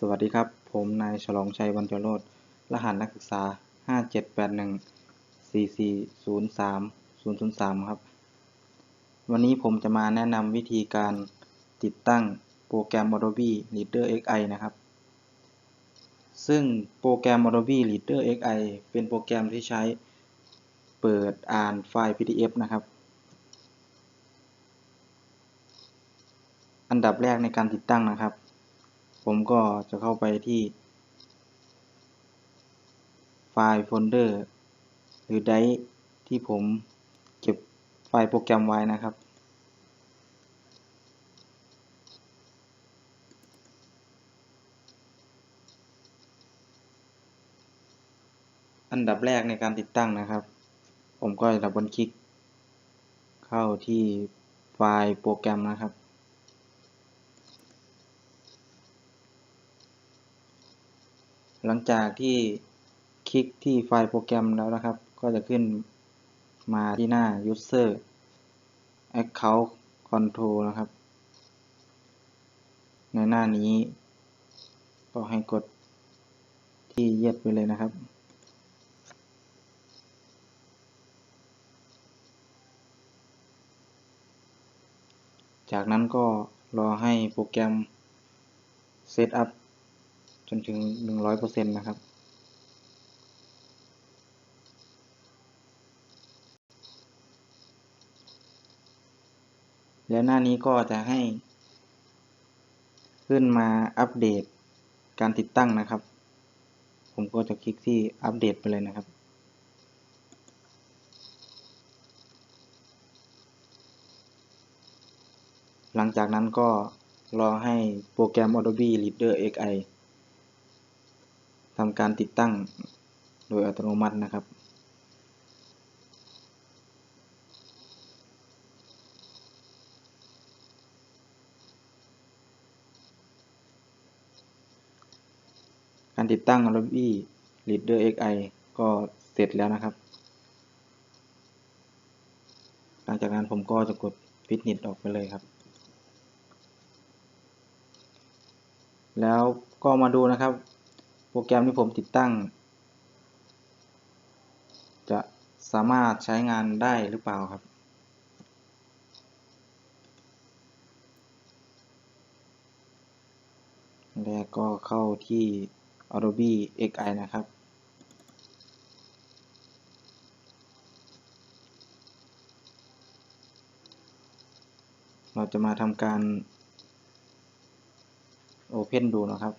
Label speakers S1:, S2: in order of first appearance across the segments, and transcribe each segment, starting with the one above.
S1: สวัสดีครับ ผมนายฉลองชัยวันเจโรธรหัสนักศึกษา 5781440303 ครับ วันนี้ผมจะมาแนะนำวิธีการติดตั้งโปรแกรม Adobe Reader XI นะครับ ซึ่งโปรแกรม Adobe Reader XI เป็นโปรแกรมที่ใช้เปิดอ่านไฟล์ PDF นะครับ อันดับแรกในการติดตั้งนะครับ ผมก็จะเข้าไปที่ ไฟล์โฟลเดอร์ หรือไดร์ที่ผมเก็บไฟล์โปรแกรมไว้นะครับ อันดับแรกในการติดตั้งนะครับ ผมก็จะดับเบิลคลิก เข้าที่ไฟล์โปรแกรมนะครับ หลังจากที่คลิกที่ไฟล์โปรแกรมแล้วนะครับ ก็จะขึ้นมาที่หน้า user account control นะครับ ในหน้านี้ ก็ให้กดที่เย็ดไปเลยนะครับจากนั้นก็รอให้โปรแกรมเซตอัพ จนถึง 100%นะครับ แล้วหน้านี้ก็จะให้ ขึ้นมาอัปเดตการติดตั้งนะครับ ผมก็จะคลิกที่อัปเดตไปเลยนะครับหลังจากนั้นก็รอให้โปรแกรม Adobe Reader XI ทำการติดตั้งโดยอัตโนมัตินะครับ การติดตั้ง Adobe Reader XI ก็เสร็จแล้วนะครับ หลังจากนั้นผมก็จะกด Finish ออกไปเลยครับ แล้วก็มาดูนะครับ โปรแกรมที่ผมติดตั้ง จะสามารถใช้งานได้หรือเปล่าครับ แล้วก็เข้าที่ Adobe XI นะครับ เราจะมาทำการ Open ดูนะครับ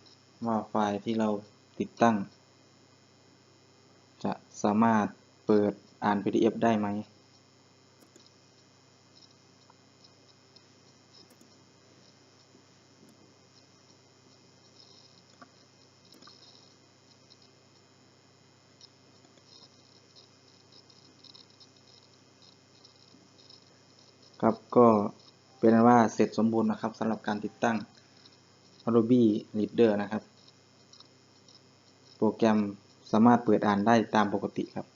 S1: ว่าไฟล์ที่เรา ติดตั้ง จะสามารถเปิดอ่าน PDF ได้ไหม ครับก็เป็นว่าเสร็จสมบูรณ์นะครับสำหรับการติดตั้ง Adobe Reader นะครับ โปรแกรมสามารถเปิดอ่านได้ตามปกติครับ